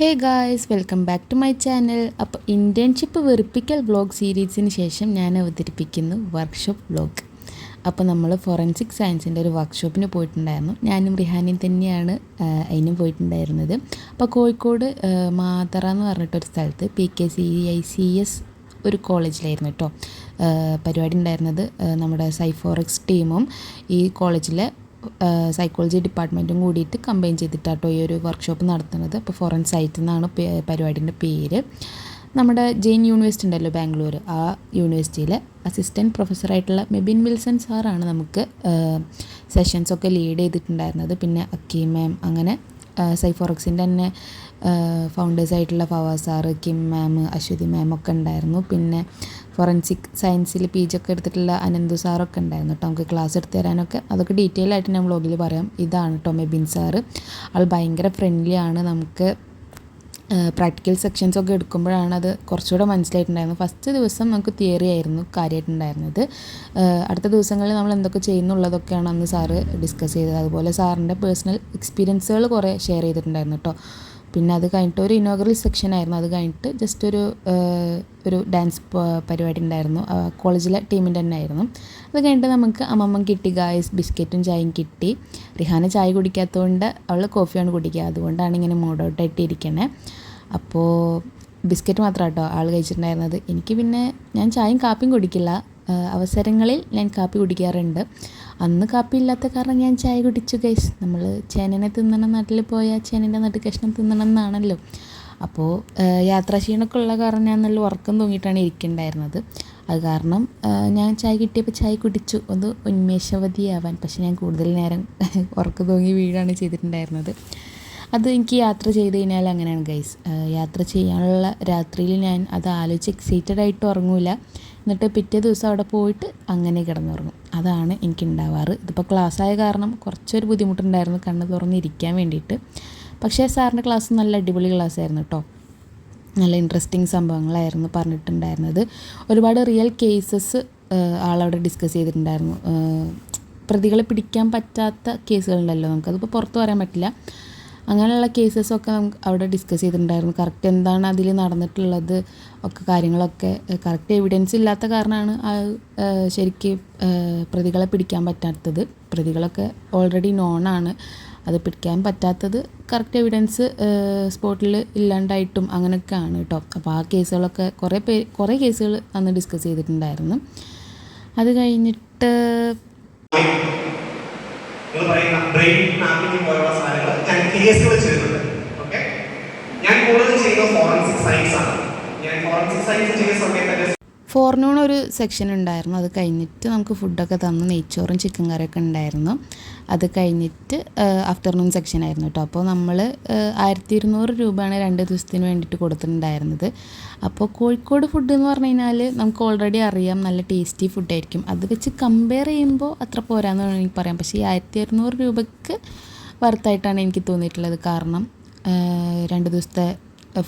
Hey guys welcome back to my channel അപ്പോൾ internship വെറുപ്പിക്കൽ vlog സീരീസിന് ശേഷം ഞാൻ അവതരിപ്പിക്കുന്നു വർക്ക്ഷോപ്പ് വ്ളോഗ് അപ്പോൾ നമ്മൾ ഫോറൻസിക് സയൻസിന്റെ ഒരു വർക്ക്ഷോപ്പിന് പോയിട്ടുണ്ടായിരുന്നു. ഞാനും റിഹാനിയും തന്നെയാണ് അതിനും പോയിട്ടുണ്ടായിരുന്നത്. അപ്പോൾ കോഴിക്കോട് മാതറ എന്ന് പറഞ്ഞിട്ടൊരു സ്ഥലത്ത് P K C I C S ഒരു കോളേജിലായിരുന്നു കേട്ടോ പരിപാടി ഉണ്ടായിരുന്നത് നമ്മുടെ സൈഫോറക്സ് ടീമും ഈ കോളേജിലെ സൈക്കോളജി ഡിപ്പാർട്ട്മെന്റും കൂടിയിട്ട് കമ്പൈൻ ചെയ്തിട്ടാട്ടോ ഈ ഒരു വർക്ക്ഷോപ്പ് നടത്തുന്നത്. അപ്പോൾ ഫോറൻ സൈറ്റിൽ നിന്നാണ് പരിപാടിന്റെ പേര്. നമ്മുടെ ജെയിൻ യൂണിവേഴ്സിറ്റി ഉണ്ടല്ലോ ബാംഗ്ലൂർ ആ യൂണിവേഴ്സിറ്റിയിലെ അസിസ്റ്റന്റ് പ്രൊഫസറായിട്ടുള്ള മെബിൻ വിൽസൺ സാറാണ് നമുക്ക് സെഷൻസൊക്കെ ലീഡ് ചെയ്തിട്ടുണ്ടായിരുന്നത്. പിന്നെ അക്കി മാം അങ്ങനെ സൈഫോറക്സിന്റെ തന്നെ ഫൗണ്ടേഴ്സായിട്ടുള്ള Fawaz sir Kim ma'am Aswathy ma'am ഒക്കെ ഉണ്ടായിരുന്നു. പിന്നെ ഫോറൻസിക് സയൻസിൽ പി ജി ഒക്കെ എടുത്തിട്ടുള്ള അനന്തു സാറൊക്കെ ഉണ്ടായിരുന്നു കേട്ടോ നമുക്ക് ക്ലാസ് എടുത്ത് തരാനൊക്കെ. അതൊക്കെ ഡീറ്റെയിൽ ആയിട്ട് ഞാൻ വ്ളോഗിൽ പറയാം. ഇതാണ് കേട്ടോ മെബിൻ സാറ് ആൾ ഭയങ്കര ഫ്രണ്ട്ലി ആണ്. നമുക്ക് പ്രാക്ടിക്കൽ സെക്ഷൻസ് ഒക്കെ എടുക്കുമ്പോഴാണ് അത് കുറച്ചുകൂടെ മനസ്സിലായിട്ടുണ്ടായിരുന്നത്. ഫസ്റ്റ് ദിവസം നമുക്ക് തിയറി ആയിരുന്നു കാര്യമായിട്ടുണ്ടായിരുന്നത് അടുത്ത ദിവസങ്ങളിൽ നമ്മൾ എന്തൊക്കെ ചെയ്യുന്നുള്ളതൊക്കെയാണ് അന്ന് സാറ് ഡിസ്കസ് ചെയ്തത്. അതുപോലെ സാറിന്റെ പേഴ്സണൽ എക്സ്പീരിയൻസുകൾ കുറേ ഷെയർ ചെയ്തിട്ടുണ്ടായിരുന്നു കേട്ടോ പിന്നെ അത് കഴിഞ്ഞിട്ട് ഒരു ഇനോഗ്രൽ സെക്ഷൻ ആയിരുന്നു. അത് കഴിഞ്ഞിട്ട് ജസ്റ്റ് ഒരു ഒരു ഡാൻസ് പരിപാടി ഉണ്ടായിരുന്നു. കോളേജിലെ ടീമിന്റെ തന്നെ ആയിരുന്നു. അത് കഴിഞ്ഞിട്ട് നമുക്ക് അമ്മമ്മ കിട്ടി ഗായ്സ് ബിസ്ക്കറ്റും ചായയും കിട്ടി. റിഹാന ചായ കുടിക്കാത്തതുകൊണ്ട് അവൾ കോഫിയാണ് കുടിക്കുക. അതുകൊണ്ടാണ് ഇങ്ങനെ മൂഡ് ഔട്ടായിട്ട് ഇരിക്കണേ. അപ്പോൾ ബിസ്ക്കറ്റ് മാത്രം കേട്ടോ ആൾ കഴിച്ചിട്ടുണ്ടായിരുന്നത്. എനിക്ക് പിന്നെ ഞാൻ ചായയും കാപ്പിയും കുടിക്കില്ല. അവസരങ്ങളിൽ ഞാൻ കാപ്പി കുടിക്കാറുണ്ട്. അന്ന് കാപ്പി ഇല്ലാത്ത കാരണം ഞാൻ ചായ കുടിച്ചു ഗൈസ് നമ്മൾ ചേനനെ തിന്നണം നാട്ടിൽ പോയാൽ ചേനന്റെ നട്ട് കഷ്ണം തിന്നണം എന്നാണല്ലോ അപ്പോൾ യാത്രാക്ഷീണമൊക്കെ ഉള്ള കാരണം ഞാൻ നല്ല ഉറക്കം തൂങ്ങിയിട്ടാണ് ഇരിക്കുന്നുണ്ടായിരുന്നത് അത് കാരണം ഞാൻ ചായ കിട്ടിയപ്പോൾ ചായ കുടിച്ചു. ഒന്ന് ഉന്മേഷവതിയാവാൻ. പക്ഷെ ഞാൻ കൂടുതൽ നേരം ഉറക്കം തൂങ്ങി വീഴാണ് ചെയ്തിട്ടുണ്ടായിരുന്നത്. അത് എനിക്ക് യാത്ര ചെയ്ത് കഴിഞ്ഞാൽ അങ്ങനെയാണ് ഗൈസ് യാത്ര ചെയ്യാനുള്ള രാത്രിയിൽ ഞാൻ അത് ആലോചിച്ച് എക്സൈറ്റഡ് ആയിട്ട് ഉറങ്ങൂല. എന്നിട്ട് പിറ്റേ ദിവസം അവിടെ പോയിട്ട് അങ്ങനെ കിടന്നുറങ്ങും. അതാണ് എനിക്ക് ഉണ്ടാവാറ് ഇതിപ്പോൾ ക്ലാസ്സായ കാരണം കുറച്ചൊരു ബുദ്ധിമുട്ടുണ്ടായിരുന്നു കണ്ണ് തുറന്നിരിക്കാൻ വേണ്ടിയിട്ട്. പക്ഷേ സാറിന്റെ ക്ലാസ് നല്ല അടിപൊളി ക്ലാസ് ആയിരുന്നു കേട്ടോ നല്ല ഇൻട്രസ്റ്റിംഗ് സംഭവങ്ങളായിരുന്നു പറഞ്ഞിട്ടുണ്ടായിരുന്നത്. ഒരുപാട് റിയൽ കേസസ് ആളവിടെ ഡിസ്കസ് ചെയ്തിട്ടുണ്ടായിരുന്നു. പ്രതികളെ പിടിക്കാൻ പറ്റാത്ത കേസുകളുണ്ടല്ലോ നമുക്കതിപ്പോൾ പുറത്ത് പറയാൻ പറ്റില്ല. അങ്ങനെയുള്ള കേസസൊക്കെ നമുക്ക് അവിടെ ഡിസ്കസ് ചെയ്തിട്ടുണ്ടായിരുന്നു. കറക്റ്റ് എന്താണ് അതിൽ നടന്നിട്ടുള്ളത്? ഒക്കെ കാര്യങ്ങളൊക്കെ കറക്റ്റ് എവിഡൻസ് ഇല്ലാത്ത കാരണമാണ് ശരിക്ക് പ്രതികളെ പിടിക്കാൻ പറ്റാത്തത്. പ്രതികളൊക്കെ ഓൾറെഡി നോണാണ് അത് പിടിക്കാൻ പറ്റാത്തത് കറക്റ്റ് എവിഡൻസ് സ്പോട്ടിൽ ഇല്ലാണ്ടായിട്ടും അങ്ങനെയൊക്കെയാണ് കേട്ടോ. അപ്പോൾ ആ കേസുകളൊക്കെ കുറേ പേ കുറേ കേസുകൾ അന്ന് ഡിസ്കസ് ചെയ്തിട്ടുണ്ടായിരുന്നു. അത് കഴിഞ്ഞിട്ട് നിങ്ങൾ പറയുന്ന ബ്രെയിൻ മാപ്പിംഗ് പോലുള്ള സാധനങ്ങൾ ഞാൻ കേസുകൾ ചെയ്തിട്ടുണ്ട്. ഓക്കെ ഞാൻ കൂടുതൽ ചെയ്യുന്ന ഫോറൻസിക് സയൻസ് ആണ്. ഞാൻ ഫോറൻസിക് സയൻസ് ചെയ്യുന്ന സമയത്ത് ഫോർനൂൺ ഒരു സെക്ഷൻ ഉണ്ടായിരുന്നു. അത് കഴിഞ്ഞിട്ട് നമുക്ക് ഫുഡൊക്കെ തന്നു നെയ്ച്ചോറും ചിക്കൻ കറിയൊക്കെ ഉണ്ടായിരുന്നു. അത് കഴിഞ്ഞിട്ട് ആഫ്റ്റർനൂൺ സെക്ഷൻ ആയിരുന്നു കേട്ടോ. അപ്പോൾ നമ്മൾ ആയിരത്തി ഇരുന്നൂറ് രൂപയാണ് രണ്ട് ദിവസത്തിന് വേണ്ടിയിട്ട് കൊടുത്തിട്ടുണ്ടായിരുന്നത്. അപ്പോൾ കോഴിക്കോട് ഫുഡ് എന്ന് പറഞ്ഞു കഴിഞ്ഞാൽ നമുക്ക് ഓൾറെഡി അറിയാം നല്ല ടേസ്റ്റി ഫുഡായിരിക്കും അത് വെച്ച് കമ്പയർ ചെയ്യുമ്പോൾ അത്ര പോരാന്ന് എനിക്ക് പറയാം പക്ഷേ ഈ ആയിരത്തി ഇരുന്നൂറ് രൂപയ്ക്ക് വർത്തായിട്ടാണ് എനിക്ക് തോന്നിയിട്ടുള്ളത്. കാരണം രണ്ട് ദിവസത്തെ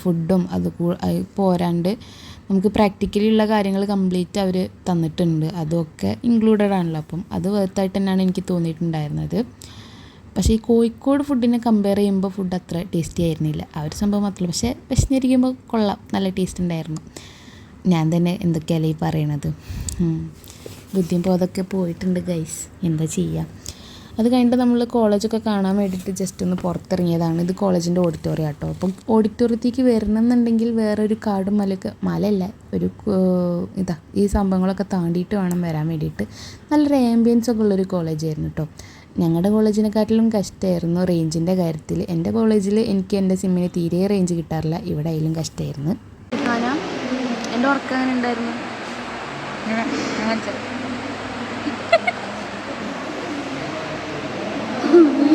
ഫുഡും അത് പോരാണ്ട് നമുക്ക് പ്രാക്ടിക്കലി ഉള്ള കാര്യങ്ങൾ കംപ്ലീറ്റ് അവർ തന്നിട്ടുണ്ട്. അതൊക്കെ ഇൻക്ലൂഡഡ് ആണല്ലോ. അപ്പം അത് വേർത്തായിട്ട് തന്നെയാണ് എനിക്ക് തോന്നിയിട്ടുണ്ടായിരുന്നത്. പക്ഷേ ഈ കോഴിക്കോട് ഫുഡിനെ കമ്പയർ ചെയ്യുമ്പോൾ ഫുഡ് അത്ര ടേസ്റ്റി ആയിരുന്നില്ല. ആ ഒരു സംഭവം മാത്രമല്ല പക്ഷേ വിശന്നിരിക്കുമ്പോൾ കൊള്ളാം. നല്ല ടേസ്റ്റ് ഉണ്ടായിരുന്നു. ഞാൻ തന്നെ എന്തൊക്കെയല്ലേ ഈ പറയണത്? ബുദ്ധിയും പോതൊക്കെ പോയിട്ടുണ്ട് ഗൈസ് എന്താ ചെയ്യുക അത് കഴിഞ്ഞിട്ട് നമ്മൾ കോളേജൊക്കെ കാണാൻ വേണ്ടിയിട്ട് ജസ്റ്റ് ഒന്ന് പുറത്തിറങ്ങിയതാണ്. ഇത് കോളേജിന്റെ ഓഡിറ്റോറിയം ആട്ടോ. അപ്പം ഓഡിറ്റോറിയത്തേക്ക് വരണമെന്നുണ്ടെങ്കിൽ വേറെ ഒരു കാടും മലയൊക്കെ മലയല്ല ഒരു ഇതാ ഈ സംഭവങ്ങളൊക്കെ താണ്ടിയിട്ട് വേണം വരാൻ വേണ്ടിയിട്ട്. നല്ലൊരു ആംബിയൻസ് ഒക്കെ ഉള്ളൊരു കോളേജായിരുന്നു കേട്ടോ ഞങ്ങളുടെ കോളേജിനെക്കാട്ടിലും കഷ്ടമായിരുന്നു റേഞ്ചിന്റെ കാര്യത്തിൽ. എന്റെ കോളേജിൽ എനിക്ക് എന്റെ സിമ്മിന് തീരെ റേഞ്ച് കിട്ടാറില്ല. ഇവിടെ ആയാലും കഷ്ടമായിരുന്നു എന്റെ ഉറക്കം അങ്ങനെ ഉണ്ടായിരുന്നു?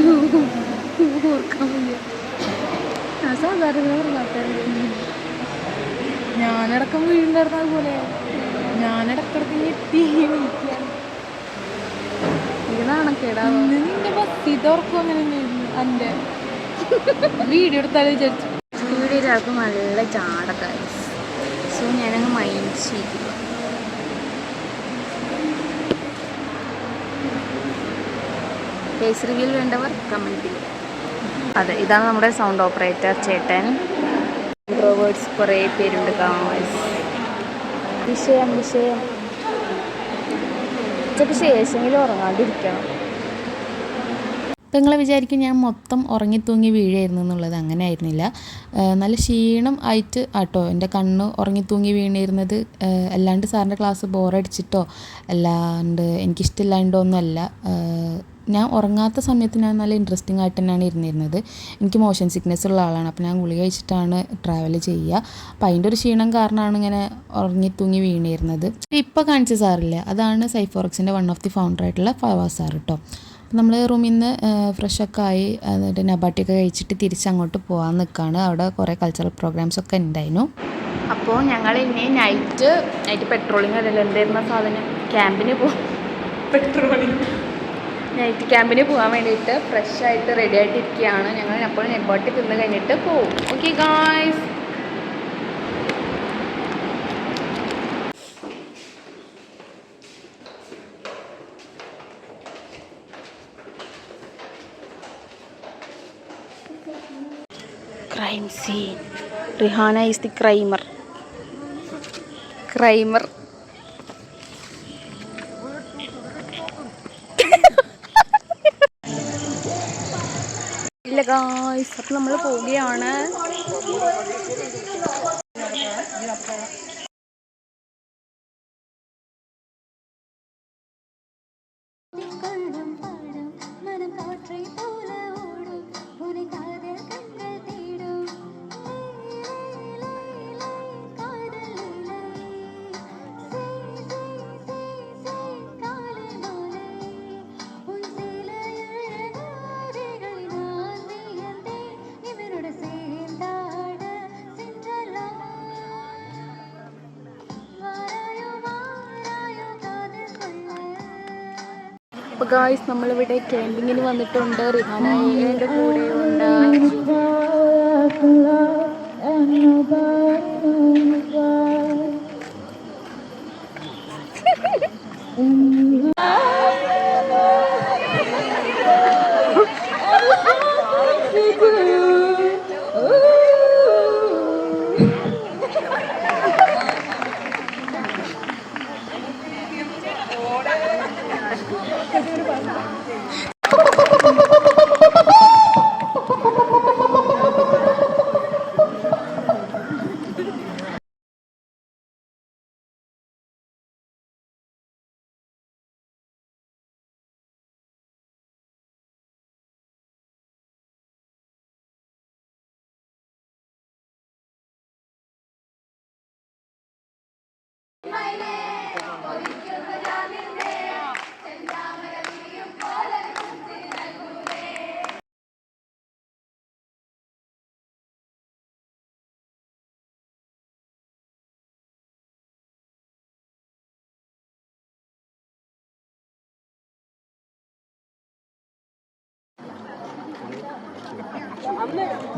ഓർക്കാൻ വയ്യ ഞാനടക്കം വീഴുണ്ടായിരുന്ന അതുപോലെ. ഞാനിടക്കിടക്ക് ഞെട്ടി. നിന്റെ ബസ് ഇതോർക്കും അങ്ങനെ അന്റെ. വീഡിയോ എടുത്താലും വിചാരിച്ചു. വീഡിയോ ഒരാൾക്ക് നല്ല ചാടക്കായി സോ ഞാനങ്ങ് മൈൻഡ് ചെയ്തില്ല ഫേസ് റിവ്യൂൽ വേണ്ടവർ കമന്റ് ചെയ്യും അതെ ഇതാണ് നമ്മുടെ സൗണ്ട് ഓപ്പറേറ്റർ ചേട്ടൻ. ഇൻട്രോവേർഡ്സ് കുറേ പേരുണ്ട് കാമേഴ്സ് വിഷയം വിഷയം. ഉച്ചയ്ക്ക് ശേഷമെങ്കിലും ഉറങ്ങാണ്ടിരിക്കണം. അപ്പം നിങ്ങൾ വിചാരിക്കും ഞാൻ മൊത്തം ഉറങ്ങി തൂങ്ങി വീഴായിരുന്നു എന്നുള്ളത്. അങ്ങനെ ആയിരുന്നില്ല. നല്ല ക്ഷീണം ആയിട്ട് ആട്ടോ എന്റെ കണ്ണ് ഉറങ്ങി തൂങ്ങി വീണിരുന്നത് അല്ലാണ്ട് സാറിന്റെ ക്ലാസ് ബോറടിച്ചിട്ടോ അല്ലാണ്ട് എനിക്കിഷ്ടമില്ലാണ്ടോ ഒന്നുമല്ല ഞാൻ ഉറങ്ങാത്ത സമയത്ത് ഞാൻ നല്ല ഇൻട്രസ്റ്റിംഗ് ആയിട്ട് തന്നെയാണ് ഇരുന്നിരുന്നത്. എനിക്ക് മോഷൻ സിക്നെസ് ഉള്ള ആളാണ്. അപ്പോൾ ഞാൻ ഗുളിക കഴിച്ചിട്ടാണ് ട്രാവൽ ചെയ്യുക. അപ്പോൾ അതിന്റെ ഒരു ക്ഷീണം കാരണമാണ് ഇങ്ങനെ ഉറങ്ങി തൂങ്ങി വീണിരുന്നത്. ഇപ്പോൾ കാണിച്ച സാറില്ല. അതാണ് സൈഫോറക്സിന്റെ വൺ ഓഫ് ദി ഫൗണ്ടർ ആയിട്ടുള്ള ഫവാസ് സാർ കേട്ടോ നമ്മൾ റൂമിൽ നിന്ന് ഫ്രഷൊക്കെ ആയി എന്നിട്ട് നബാട്ടിയൊക്കെ കഴിച്ചിട്ട് തിരിച്ച് അങ്ങോട്ട് പോകാൻ നിൽക്കുകയാണ് അവിടെ കുറേ കൾച്ചറൽ പ്രോഗ്രാംസ് ഒക്കെ ഉണ്ടായിരുന്നു അപ്പോൾ ഞങ്ങൾ ഇനി നൈറ്റ് നൈറ്റ് പെട്രോളിങ് അല്ലല്ലോ എന്തായിരുന്ന സാധനം? ക്യാമ്പിന് പോകും പെട്രോളിങ് നൈറ്റ് ക്യാമ്പിന് പോകാൻ വേണ്ടിയിട്ട് ഫ്രഷ് ആയിട്ട് റെഡി ആയിട്ട് ഇരിക്കുകയാണ് ഞങ്ങൾ അപ്പോൾ നെബാട്ടി തിന്ന് കഴിഞ്ഞിട്ട് പോകും okay guys crime scene Rihana is the crimer crimer ഇല്ല ഗായ്സ് അപ്പം നമ്മൾ പോവുകയാണ്. അപ്പോൾ ഗായ്സ് നമ്മളിവിടെ ക്യാമ്പിങ്ങിന് വന്നിട്ടുണ്ട്. റിഹാനയുടെ കൂടെയുണ്ട്.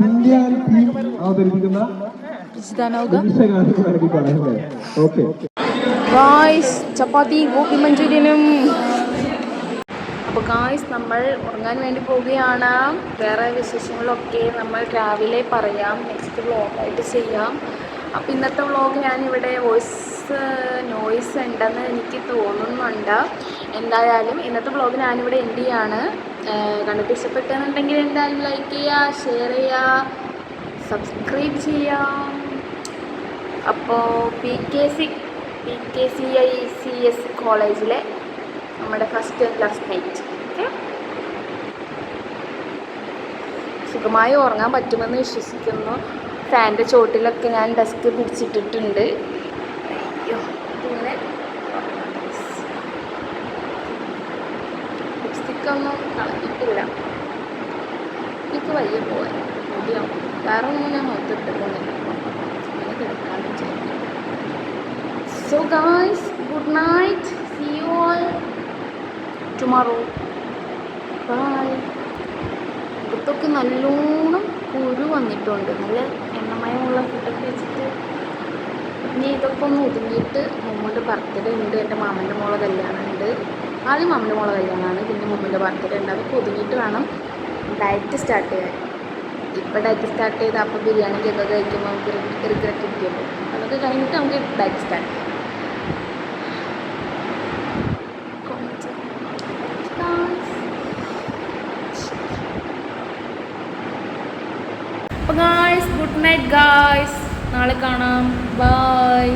ഇന്ത്യൻ ടീം അവതരിപ്പിക്കുന്ന നിമിഷകാലം വേണമെങ്കിൽ പറയാം ഓക്കെ. ഗായ്സ് ചപ്പാത്തി ഗോപി മഞ്ചൂരിയനും. അപ്പോൾ ഗായ്സ് നമ്മൾ ഉറങ്ങാൻ വേണ്ടി പോവുകയാണ്. വേറെ വിശേഷങ്ങളൊക്കെ നമ്മൾ രാവിലെ പറയാം. നെക്സ്റ്റ് വ്ളോഗായിട്ട് ചെയ്യാം. അപ്പോൾ ഇന്നത്തെ വ്ളോഗ് ഞാനിവിടെ വോയിസ് നോയിസ് ഉണ്ടെന്ന് എനിക്ക് തോന്നുന്നുണ്ട്. എന്തായാലും ഇന്നത്തെ വ്ളോഗ് ഞാനിവിടെ എൻഡ് ചെയ്യാണ്. കണ്ടിട്ട് ഇഷ്ടപ്പെട്ടെന്നുണ്ടെങ്കിൽ എന്തായാലും ലൈക്ക് ചെയ്യുക ഷെയർ ചെയ്യുക സബ്സ്ക്രൈബ് ചെയ്യാം. അപ്പോൾ P K C P K C I C S കോളേജിലെ നമ്മുടെ ഫസ്റ്റ് ലാസ്റ്റ് നൈറ്റ് ഓക്കെ സുഖമായി ഉറങ്ങാൻ പറ്റുമെന്ന് വിശ്വസിക്കുന്നു. ഫാന്റെ ചോട്ടിലൊക്കെ ഞാൻ ഡെസ്ക് പിടിച്ചിട്ടിട്ടുണ്ട്. അയ്യോ പിന്നെ ലിപ്സ്റ്റിക്കൊന്നും കളഞ്ഞിട്ടില്ല. എനിക്ക് വയ്യ പോവാൻ. മതിയാവും. വേറെ ഒന്നും ഞാൻ മുഖത്തിട്ടിട്ടൊന്നുമില്ല അങ്ങനെ കിടക്കാൻ വിചാരിക്കും so guys good night see you all tomorrow bye ഇതൊക്കെ നല്ലോണം കുരു വന്നിട്ടുണ്ട്. നല്ല എണ്ണമയമുള്ള ഫുഡൊക്കെ വെച്ചിട്ട്. ഇനി ഇതൊക്കെ ഒന്ന് ഒതുങ്ങിയിട്ട് മുമ്മുന്റെ ബർത്ത്ഡേ ഉണ്ട്. എന്റെ മാമന്റെ മോളെ കല്യാണം ഉണ്ട്. ആദ്യം മാമന്റെ മോളെ കല്യാണമാണ്. പിന്നെ മുമ്പിന്റെ ബർത്ത്ഡേ ഉണ്ട്. അതൊക്കെ ഒതുങ്ങിയിട്ട് വേണം ഡയറ്റ് സ്റ്റാർട്ട് ചെയ്യാൻ. ഇപ്പോൾ ഡയറ്റ് സ്റ്റാർട്ട് ചെയ്ത് അപ്പോൾ ബിരിയാണി ഒക്കെ കഴിക്കുമ്പോൾ നമുക്ക് റിഗ്രറ്റ് ഇരിക്കുമല്ലോ അതൊക്കെ കഴിഞ്ഞിട്ട് നമുക്ക് ഡയറ്റ് സ്റ്റാർട്ട് ചെയ്യാം അപ്പോൾ ഗുഡ് നൈറ്റ് ഗായ്സ് നാളെ കാണാം. ബൈ